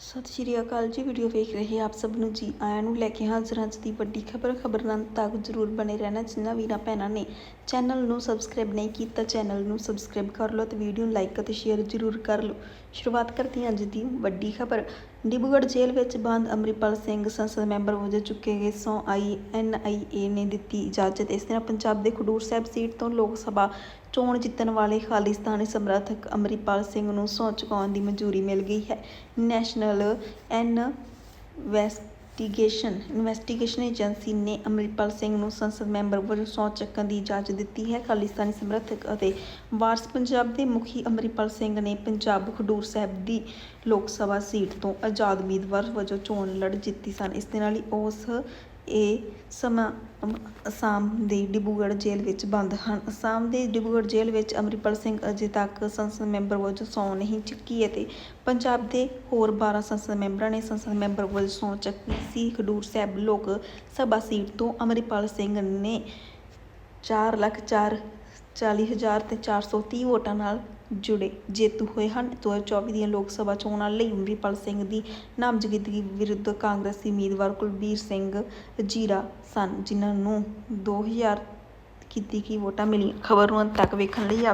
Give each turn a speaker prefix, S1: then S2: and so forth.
S1: ਸਤਿ ਸ਼੍ਰੀ ਅਕਾਲ ਜੀ ਵੀਡੀਓ ਵੇਖ ਰਹੇ ਆਪ ਸਭ ਨੂੰ ਜੀ। ਆਇਆਂ ਨੂੰ ਲੈ ਕੇ ਹਾਜ਼ਰ ਹਾਂ ਅੱਜ ਦੀ ਵੱਡੀ ਖਬਰ। ਖਬਰ ਨਾਲ ਤੱਕ ਜ਼ਰੂਰ ਬਣੇ ਰਹਿਣਾ, ਜਿਨ੍ਹਾਂ ਵੀਰਾਂ ਭੈਣਾਂ ਨੇ ਚੈਨਲ ਨੂੰ ਸਬਸਕ੍ਰਾਈਬ ਨਹੀਂ ਕੀਤਾ ਚੈਨਲ ਨੂੰ ਸਬਸਕ੍ਰਾਈਬ ਕਰ ਲਓ ਤੇ ਵੀਡੀਓ ਨੂੰ ਲਾਈਕ ਅਤੇ ਸ਼ੇਅਰ ਜ਼ਰੂਰ ਕਰ ਲਓ। ਸ਼ੁਰੂਆਤ ਕਰਦੀ ਹਾਂ ਅੱਜ ਦੀ ਵੱਡੀ ਖਬਰ। ਡਿਬਰੂਗੜ੍ਹ ਜੇਲ੍ਹ ਵਿੱਚ ਬੰਦ ਅੰਮ੍ਰਿਤਪਾਲ ਸਿੰਘ ਸੰਸਦ ਮੈਂਬਰ ਵਜੋਂ ਚੁੱਕੇ ਗਏ। ਸੌ ਆਈ ਐਨ ਆਈ ਏ ਨੇ ਦਿੱਤੀ ਇਜਾਜ਼ਤ। ਇਸ ਦਿਨ ਪੰਜਾਬ ਦੇ ਖਡੂਰ ਸਾਹਿਬ ਸੀਟ ਤੋਂ ਲੋਕ ਸਭਾ ਚੋਣ ਜਿੱਤਣ ਵਾਲੇ ਖਾਲਿਸਤਾਨੀ ਸਮਰਥਕ ਅੰਮ੍ਰਿਤਪਾਲ ਸਿੰਘ ਨੂੰ ਸਹੁੰ ਚੁਕਾਉਣ ਦੀ ਮਨਜ਼ੂਰੀ ਮਿਲ ਗਈ ਹੈ। National N investigation investigation agency ਨੇ ਅੰਮ੍ਰਿਤਪਾਲ ਸਿੰਘ ਨੂੰ ਸੰਸਦ ਮੈਂਬਰ ਵਜੋਂ ਸਹੁੰ ਚੁੱਕਣ ਦੀ ਇਜਾਜ਼ਤ ਦਿੱਤੀ ਹੈ। ਖਾਲਿਸਤਾਨੀ ਸਮਰਥਕ ਅਤੇ ਵਾਰਸ ਪੰਜਾਬ ਦੇ ਮੁਖੀ ਅੰਮ੍ਰਿਤਪਾਲ ਸਿੰਘ ਨੇ ਪੰਜਾਬ ਖਡੂਰ ਸਾਹਿਬ ਦੀ ਲੋਕ ਸਭਾ ਸੀਟ ਤੋਂ ਆਜ਼ਾਦ ਉਮੀਦਵਾਰ ਵਜੋਂ ਚੋਣ ਲੜ ਜਿੱਤੀ ਸਨ। ਇਸ ਦੇ ਨਾਲ ਹੀ ਉਸ ਇਹ ਸਮਾਂ ਅਮ, ਅਸਾਮ ਦੇ ਡਿਬੂਗੜ੍ਹ ਜੇਲ੍ਹ ਵਿੱਚ ਬੰਦ ਹਨ। ਅਸਾਮ ਦੇ ਡਿਬੂਗੜ੍ਹ ਜੇਲ੍ਹ ਵਿੱਚ ਅੰਮ੍ਰਿਤਪਾਲ ਸਿੰਘ ਅਜੇ ਤੱਕ ਸੰਸਦ ਮੈਂਬਰ ਵਜੋਂ ਸਹੁੰ ਨਹੀਂ ਚੁੱਕੀ ਅਤੇ ਪੰਜਾਬ ਦੇ ਹੋਰ 12 ਸੰਸਦ ਮੈਂਬਰਾਂ ਨੇ ਸੰਸਦ ਮੈਂਬਰ ਵਜੋਂ ਸਹੁੰ ਚੱਕੀ ਸੀ। ਖਡੂਰ ਸਾਹਿਬ ਲੋਕ ਸਭਾ ਸੀਟ ਤੋਂ ਅੰਮ੍ਰਿਤਪਾਲ ਸਿੰਘ ਨੇ ਚਾਰ ਲੱਖ ਚਾਰ ਚਾਲੀ ਹਜ਼ਾਰ ਤੇ 430 ਵੋਟਾਂ ਨਾਲ ਜੁੜੇ। ਜੇਤੂ ਹੋਏ ਹਨ 2024 ਦੀਆਂ ਲੋਕ ਸਭਾ ਚੋਣਾਂ ਲਈ ਅੰਮ੍ਰਿਤਪਾਲ ਸਿੰਘ ਦੀ ਨਾਮਜ਼ਦਗੀ ਵਿਰੁੱਧ ਕਾਂਗਰਸੀ ਉਮੀਦਵਾਰ ਕੁਲਬੀਰ ਸਿੰਘ ਜੀਰਾ ਸਨ, ਜਿਨ੍ਹਾਂ ਨੂੰ 2000 ਕੀਤੀ ਕੀ ਵੋਟਾਂ ਮਿਲੀਆਂ। ਖਬਰ ਨੂੰ ਅੰਤ ਤੱਕ ਵੇਖਣ ਲਈ ਆਪ